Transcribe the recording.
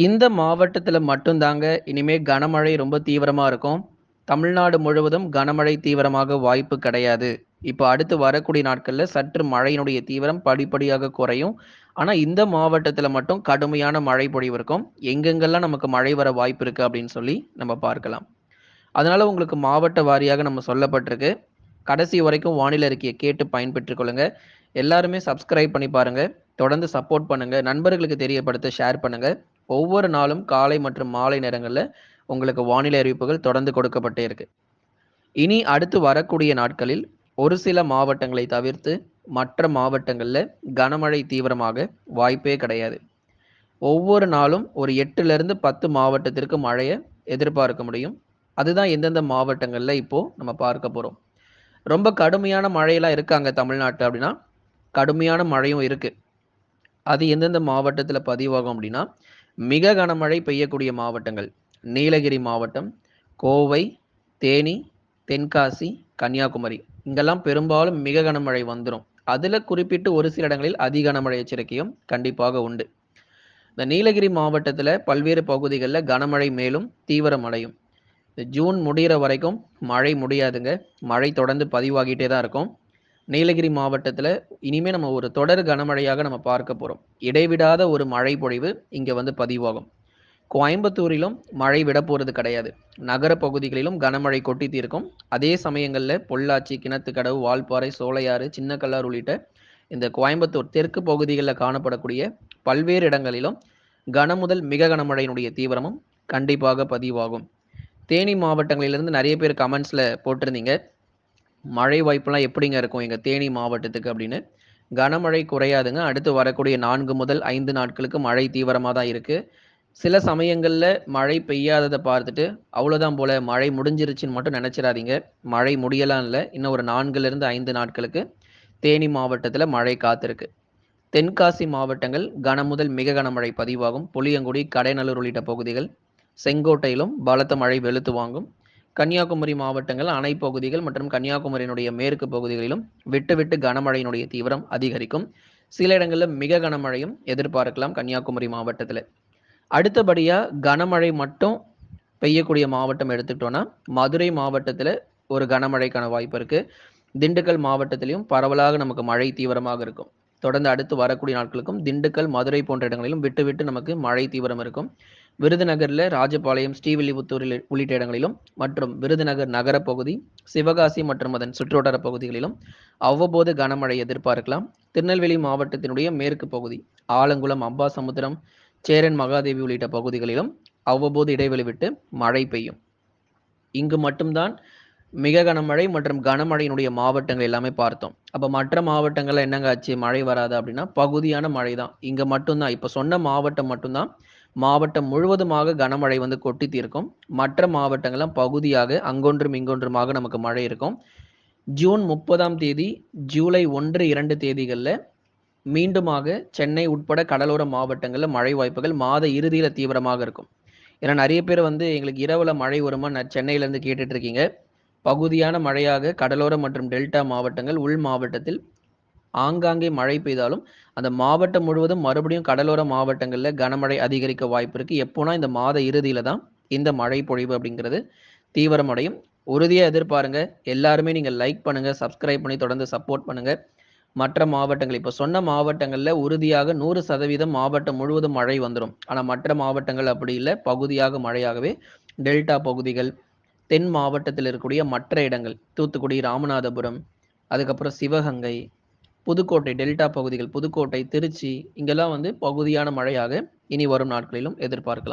இந்த மாவட்டத்தில் மட்டும்தாங்க இனிமே கனமழை ரொம்ப தீவிரமாக இருக்கும். தமிழ்நாடு முழுவதும் கனமழை தீவிரமாக வாய்ப்பு கிடையாது. இப்போ அடுத்து வரக்கூடிய நாட்களில் சற்று மழையினுடைய தீவிரம் படிப்படியாக குறையும். ஆனால் இந்த மாவட்டத்தில் மட்டும் கடுமையான மழை பொழிவு இருக்கும். எங்கெங்கெல்லாம் நமக்கு மழை வர வாய்ப்பு இருக்குது அப்படின்னு சொல்லி நம்ம பார்க்கலாம். அதனால் உங்களுக்கு மாவட்ட வாரியாக நம்ம சொல்லப்பட்டிருக்கு. கடைசி வரைக்கும் வானிலை அறிக்கையை கேட்டு பயன்பெற்றுக் கொள்ளுங்க. எல்லாருமே சப்ஸ்கிரைப் பண்ணி பாருங்கள் தொடர்ந்து சப்போர்ட் பண்ணுங்கள் நண்பர்களுக்கு தெரியப்படுத்த ஷேர் பண்ணுங்கள் ஒவ்வொரு நாளும் காலை மற்றும் மாலை நேரங்களில் உங்களுக்கு வானிலை அறிவிப்புகள் தொடர்ந்து கொடுக்கப்பட்டே இருக்கு. இனி அடுத்து வரக்கூடிய நாட்களில் ஒரு சில மாவட்டங்களை தவிர்த்து மற்ற மாவட்டங்களில் கனமழை தீவிரமாக வாய்ப்பே கிடையாது. ஒவ்வொரு நாளும் ஒரு 8லிருந்து 10 மாவட்டத்திற்கு மழையை எதிர்பார்க்க முடியும். அதுதான் எந்தெந்த மாவட்டங்களில் இப்போது நம்ம பார்க்க போகிறோம் ரொம்ப கடுமையான மழையெல்லாம் இருக்காங்க தமிழ்நாட்டில் அப்படின்னா, கடுமையான மழையும் இருக்குது அது எந்தெந்த மாவட்டத்தில் பதிவாகும் அப்படின்னா, மிக கனமழை பெய்யக்கூடிய மாவட்டங்கள் நீலகிரி மாவட்டம், கோவை, தேனி, தென்காசி, கன்னியாகுமரி. இங்கெல்லாம் பெரும்பாலும் மிக கனமழை வந்துடும் அதில் குறிப்பிட்டு ஒரு சில இடங்களில் அதி கனமழை எச்சரிக்கையும் கண்டிப்பாக உண்டு. இந்த நீலகிரி மாவட்டத்தில் பல்வேறு பகுதிகளில் கனமழை மேலும் தீவிரமடையும். இந்த ஜூன் முடிகிற வரைக்கும் மழை முடியாதுங்க. மழை தொடர்ந்து பதிவாகிட்டே தான் இருக்கும். நீலகிரி மாவட்டத்தில் இனிமேல் நம்ம ஒரு தொடர் கனமழையாக நம்ம பார்க்க போகிறோம் இடைவிடாத ஒரு மழை பொழிவு இங்கே வந்து பதிவாகும். கோயம்புத்தூரிலும் மழை விட போகிறது கிடையாது. நகர பகுதிகளிலும் கனமழை கொட்டி தீர்க்கும். அதே சமயங்களில் பொள்ளாச்சி, கிணத்துக்கடவு, வால்பாறை, சோலையாறு, சின்னக்கல்லார் உள்ளிட்ட இந்த கோயம்புத்தூர் தெற்கு பகுதிகளில் காணப்படக்கூடிய பல்வேறு இடங்களிலும் கன முதல் மிக கனமழையினுடைய தீவிரமும் கண்டிப்பாக பதிவாகும். தேனி மாவட்டங்களிலிருந்து நிறைய பேர் கமெண்ட்ஸில் போட்டிருந்தீங்க. மழை வாய்ப்புலாம் எப்படிங்க இருக்கும் எங்க தேனி மாவட்டத்துக்கு அப்படின்னு. கனமழை குறையாதுங்க. அடுத்து வரக்கூடிய நான்கு முதல் ஐந்து நாட்களுக்கு மழை தீவிரமாக தான் இருக்கு. சில சமயங்களில் மழை பெய்யாததை பார்த்துட்டு, அவ்வளோதான் போல மழை முடிஞ்சிருச்சுன்னு மட்டும் நினச்சிடாதீங்க மழை முடியலாம் இல்லை இன்னும் ஒரு 4லிருந்து 5 நாட்களுக்கு தேனி மாவட்டத்தில் மழை காத்திருக்கு. தென்காசி மாவட்டங்கள் கன முதல் மிக கனமழை பதிவாகும். புளியங்குடி, கடைநல்லூர் உள்ளிட்ட பகுதிகள், செங்கோட்டையிலும் பலத்த மழை வெளுத்து வாங்கும். கன்னியாகுமரி மாவட்டங்கள் அணை பகுதிகள் மற்றும் கன்னியாகுமரியினுடைய மேற்கு பகுதிகளிலும் விட்டு விட்டு கனமழையினுடைய தீவிரம் அதிகரிக்கும். சில இடங்களில் மிக கனமழையும் எதிர்பார்க்கலாம் கன்னியாகுமரி மாவட்டத்தில் அடுத்தபடியாக கனமழை மட்டும் பெய்யக்கூடிய மாவட்டம் எடுத்துக்கிட்டோன்னா மதுரை மாவட்டத்தில் ஒரு கனமழைக்கான வாய்ப்பு இருக்குது திண்டுக்கல் மாவட்டத்திலையும் பரவலாக நமக்கு மழை தீவிரமாக இருக்கும். தொடர்ந்து அடுத்து வரக்கூடிய நாட்களுக்கும் திண்டுக்கல், மதுரை போன்ற இடங்களிலும் விட்டு விட்டு நமக்கு மழை தீவிரம் இருக்கும். விருதுநகரில் ராஜபாளையம், ஸ்ரீவில்லிபுத்தூரில் உள்ளிட்ட இடங்களிலும் மற்றும் விருதுநகர் நகரப்பகுதி சிவகாசி மற்றும் அதன் சுற்றுவட்டார பகுதிகளிலும் அவ்வப்போது கனமழை எதிர்பார்க்கலாம். திருநெல்வேலி மாவட்டத்தினுடைய மேற்கு பகுதி, ஆலங்குளம், அம்பாசமுத்திரம், சேரன் மகாதேவி உள்ளிட்ட பகுதிகளிலும் அவ்வப்போது இடைவெளி விட்டு மழை பெய்யும். இங்கு மட்டும்தான் மிக கனமழை மற்றும் கனமழையினுடைய மாவட்டங்கள் எல்லாமே பார்த்தோம். அப்போ மற்ற மாவட்டங்கள்ல என்னங்க ஆச்சு? மழை வராது அப்படின்னா, பகுதியான மழை தான். இங்க மட்டும்தான் இப்போ சொன்ன மாவட்டம் மட்டும்தான் மாவட்டம் முழுவதுமாக கனமழை வந்து கொட்டி தீர்க்கும். மற்ற மாவட்டங்கள்லாம் பகுதியாக அங்கொன்றும் இங்கொன்றுமாக நமக்கு மழை இருக்கும். ஜூன் 30ஆம் தேதி, ஜூலை ஒன்று இரண்டு தேதிகளில் மீண்டுமாக சென்னை உட்பட கடலோர மாவட்டங்களில் மழை வாய்ப்புகள் மாத இறுதியில் தீவிரமாக இருக்கும். ஏன்னா நிறைய பேர் வந்து எங்களுக்கு இரவில் மழை வருமா? நான் சென்னையிலேருந்து கேட்டுட்ருக்கீங்க பகுதியான மழையாக கடலோர மற்றும் டெல்டா மாவட்டங்கள், உள் மாவட்டத்தில் ஆங்காங்கே மழை பெய்தாலும், அந்த மாவட்டம் முழுவதும் மறுபடியும் கடலோர மாவட்டங்களில் கனமழை அதிகரிக்க வாய்ப்பு இருக்குது எப்போனா இந்த மாத இறுதியில் தான் இந்த மழை பொழிவு அப்படிங்கிறது தீவிரமடையும். உறுதியாக எதிர்பாருங்க. எல்லாருமே நீங்கள் லைக் பண்ணுங்கள் சப்ஸ்கிரைப் பண்ணி தொடர்ந்து சப்போர்ட் பண்ணுங்கள் மற்ற மாவட்டங்கள் இப்போ சொன்ன மாவட்டங்களில் உறுதியாக 100% மாவட்டம் முழுவதும் மழை வந்துடும் ஆனால் மற்ற மாவட்டங்கள் அப்படி இல்லை பகுதியாக மழையாகவே டெல்டா பகுதிகள், தென் மாவட்டத்தில் இருக்கக்கூடிய மற்ற இடங்கள், தூத்துக்குடி, ராமநாதபுரம், அதுக்கப்புறம் சிவகங்கை, புதுக்கோட்டை டெல்டா பகுதிகள், புதுக்கோட்டை, திருச்சி இங்கெல்லாம் வந்து பகுதியான மழையாக இனி வரும் நாட்களிலும் எதிர்பார்க்கலாம்.